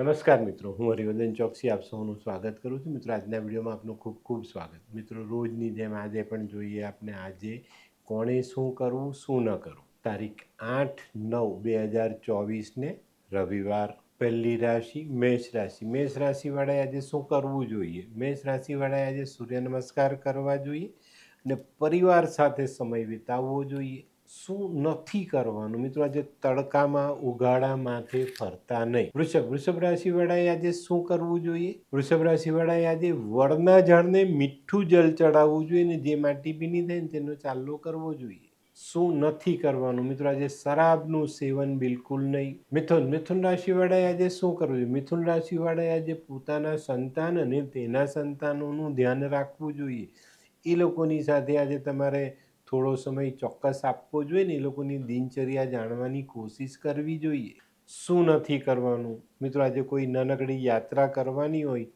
નમસ્કાર મિત્રો, હું હરિવર્ધન ચોકસી, આપ સૌનું સ્વાગત કરું છું. મિત્રો, આજના વિડીયોમાં આપનું ખૂબ ખૂબ સ્વાગત. મિત્રો, રોજની જેમ આજે પણ જોઈએ આપણે આજે કોણે શું કરવું, શું ન કરવું? તારીખ આઠ નવ બે હજાર ચોવીસને રવિવાર, પહેલી રાશિ, મેષ રાશિ. મેષ રાશિવાળાએ આજે શું કરવું જોઈએ? મેષ રાશિવાળાએ આજે સૂર્ય નમસ્કાર કરવા જોઈએ અને પરિવાર સાથે સમય વિતાવવો જોઈએ. શું નથી કરવાનું? મિત્રો, આજે તડકામાં ઉગાડા માથે ફરતા નહીં. વૃષભ વૃષભ રાશિવાળાએ આજે શું કરવું જોઈએ? વૃષભ રાશિવાળાએ આજે વડના ઝાડને મીઠું જલ ચડાવવું જોઈએ ને જે માટી ભીની થાય ને તેનો ચાલ્લો કરવો જોઈએ. શું નથી કરવાનું? મિત્રો, આજે શરાબનું સેવન બિલકુલ નહીં. મિથુન મિથુન રાશિવાળાએ આજે શું કરવું જોઈએ? મિથુન રાશિવાળાએ આજે પોતાના સંતાન અને તેના સંતાનોનું ધ્યાન રાખવું જોઈએ. એ લોકોની સાથે આજે તમારે થોડો સમય ચોક્કસ આપવો જોઈએ ને એ લોકોની દિનચર્યા જાણવાની કોશિશ કરવી જોઈએ. શું નથી કરવાનું? મિત્રો, આજે કોઈ નાનકડી યાત્રા કરવાની હોય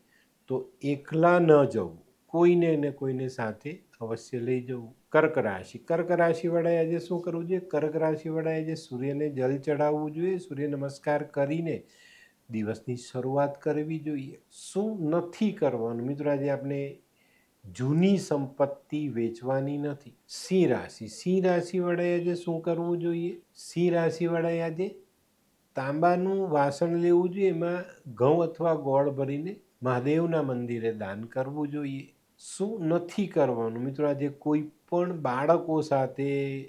તો એકલા ન જવું. કોઈને ને કોઈને સાથે અવશ્ય લઈ જવું. કર્ક રાશિ. કર્ક રાશિવાળાએ આજે શું કરવું જોઈએ? કર્ક રાશિવાળાએ આજે સૂર્યને જલ ચડાવવું જોઈએ. સૂર્ય નમસ્કાર કરીને દિવસની શરૂઆત કરવી જોઈએ. શું નથી કરવાનું? મિત્રો, આજે આપણે જૂની સંપત્તિ વેચવાની નથી. સિંહ રાશિ. સિંહ રાશિવાળાએ આજે શું કરવું જોઈએ? સિંહ રાશિવાળાએ આજે તાંબાનું વાસણ લેવું જોઈએ, એમાં ઘઉં અથવા ગોળ ભરીને મહાદેવના મંદિરે દાન કરવું જોઈએ. શું નથી કરવાનું? મિત્રો, આજે કોઈ પણ બાળકો સાથે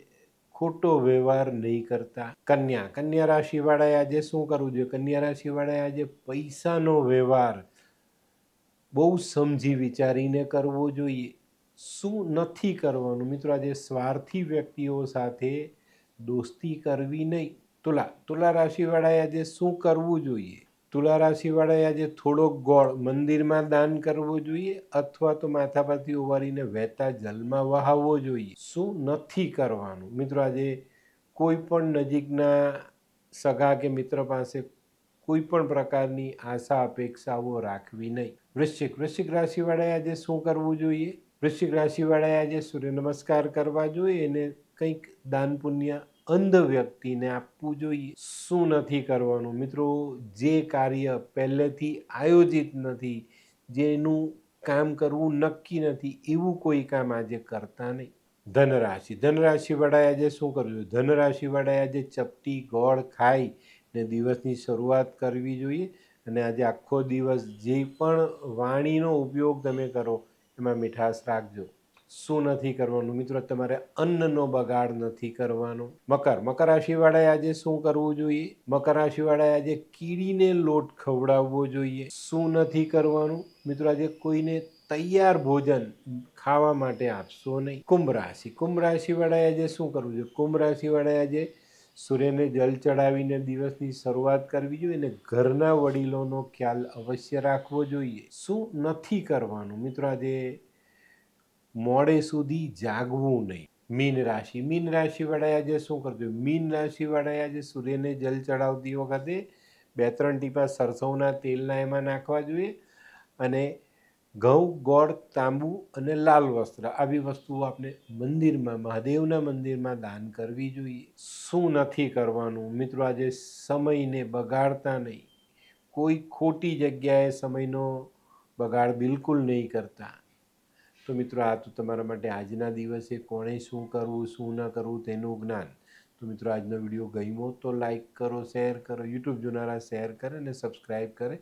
ખોટો વ્યવહાર નહીં કરતા. કન્યા. કન્યા રાશિવાળાએ આજે શું કરવું જોઈએ? કન્યા રાશિવાળાએ આજે પૈસાનો વ્યવહાર બહુ સમજી વિચારીને કરવો જોઈએ. શું નથી કરવાનું? મિત્રો, આજે સ્વાર્થી વ્યક્તિઓ સાથે દોસ્તી કરવી નહીં. તુલા તુલા રાશિવાળાએ આજે શું કરવું જોઈએ? તુલા રાશિવાળાએ આજે થોડોક ગોળ મંદિરમાં દાન કરવો જોઈએ અથવા તો માથા પરથી ઉવારીને વહેતા જલમાં વહાવવો જોઈએ? શું નથી કરવાનું? મિત્રો, આજે કોઈ પણ નજીકના સગા કે મિત્ર પાસે કોઈ પણ પ્રકારની આશા, અપેક્ષાઓ રાખવી નહીં. વૃશ્ચિક વૃશ્ચિક રાશિવાળાએ આજે શું કરવું જોઈએ? વૃશ્ચિક રાશિવાળાએ આજે સૂર્ય નમસ્કાર કરવા જોઈએ અને કંઈક દાન પુણ્ય અંધ વ્યક્તિને આપવું જોઈએ. શું નથી કરવાનું? મિત્રો, જે કાર્ય પહેલેથી આયોજિત નથી, જેનું કામ કરવું નક્કી નથી, એવું કોઈ કામ આજે કરતા નહીં. ધનરાશિ, ધનરાશિવાળાએ આજે શું કરવું જોઈએ? ધનરાશિવાળાએ આજે ચપટી ગોળ ખાઈ ને દિવસની શરૂઆત કરવી જોઈએ. અને આજે આખો દિવસ જે પણ વાણીનો ઉપયોગ તમે કરો, એમાં મીઠાશ રાખજો. શું નથી કરવાનું? મિત્રો, તમારે અન્નનો બગાડ નથી કરવાનો. મકર. મકર રાશિવાળાએ આજે શું કરવું જોઈએ? મકર રાશિવાળાએ આજે કીડીને લોટ ખવડાવવો જોઈએ. શું નથી કરવાનું? મિત્રો, આજે કોઈને તૈયાર ભોજન ખાવા માટે આપશો નહીં. કુંભ રાશિ. કુંભ રાશિવાળાએ આજે શું કરવું જોઈએ? કુંભ રાશિવાળાએ આજે સૂર્યને જલ ચડાવીને દિવસની શરૂઆત કરવી જોઈએ અને ઘરના વડીલોનો ખ્યાલ અવશ્ય રાખવો જોઈએ. શું નથી કરવાનું? મિત્રો, આજે મોડે સુધી જાગવું નહીં. મીન રાશિ. મીન રાશિવાળાએ આજે શું કરજો? મીન રાશિવાળાએ આજે સૂર્યને જલ ચડાવતી વખતે બે ત્રણ ટીપા સરસવના તેલના એમાં નાખવા જોઈએ અને ઘઉં, ગોળ, તાંબુ અને લાલ વસ્ત્ર. આવી વસ્તુઓ આપણે મંદિરમાં, મહાદેવના મંદિરમાં દાન કરવી જોઈએ. શું નથી કરવાનું? મિત્રો, આજે સમયને બગાડતા નહીં. કોઈ ખોટી જગ્યાએ સમયનો બગાડ બિલકુલ નહીં કરતા. તો મિત્રો, આ તો તમારા માટે આજના દિવસે કોણે શું કરવું, શું ન કરવું તેનું જ્ઞાન. તો મિત્રો, આજનો વીડિયો ગમ્યો તો લાઈક કરો, શેર કરો, યુટ્યુબ જોનારા શેર કરે અને સબસ્ક્રાઈબ કરે.